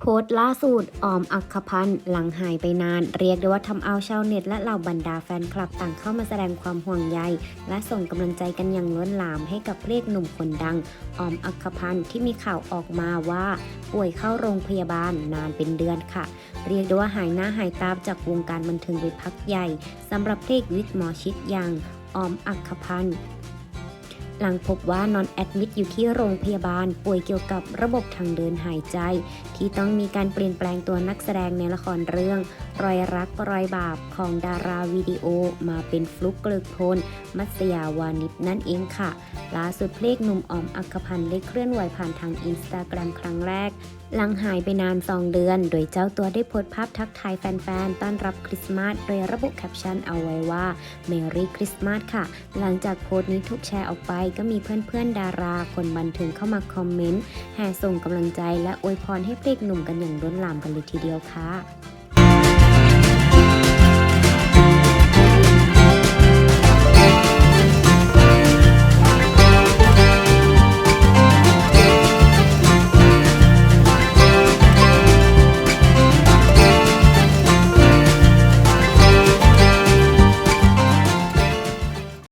โพสต์ล่าสุดออมอักขพันธ์หลังหายไปนาน เรียกได้ว่าทำเอาชาวเน็ตและเหล่าบรรดาแฟนคลับต่างเข้ามาแสดงความห่วงใย และส่งกำลังใจกันอย่างล้นหลามให้กับเพลงหนุ่มคนดัง ออมอักขพันธ์ที่มีข่าวออกมาว่า ป่วยเข้าโรงพยาบาลนานเป็นเดือนค่ะ เรียกได้ว่าหายหน้าหายตาจากวงการบันเทิงไปพักใหญ่สำหรับเพลงวิกหมอชิดย่างออมอักขพันธ์ หลังพบว่านอนแอดมิดอยู่ที่โรงพยาบาล ป่วยเกี่ยวกับระบบทางเดินหายใจ ที่ต้องมีการเปลี่ยนแปลงตัวนักแสดงในละครเรื่อง รอยรักรอยบาปของดาราวิดีโอ มาเป็นฟลุกเกลึกพล มัสยาวานิชนั่นเองค่ะล่าสุดเพลงหนุ่มออมอักพันธ์ได้เคลื่อนไหวผ่านทางอินสตาแกรมครั้งแรกหลังหายไปนาน 2 เดือน โดยเจ้าตัวได้โพสต์ภาพทักทายแฟนๆ ต้อนรับคริสต์มาส โดยระบุแคปชั่นเอาไว้ว่า Merry Christmas ค่ะ หลังจากโพสต์นี้ถูกแชร์ออกไปก็มีเพื่อนๆดาราคนบันเทิงเข้ามาคอมเมนต์แห่ส่งกำลังใจและอวยพรให้เพลกหนุ่มกันอย่างล้นหลามกันเลยทีเดียวค่ะ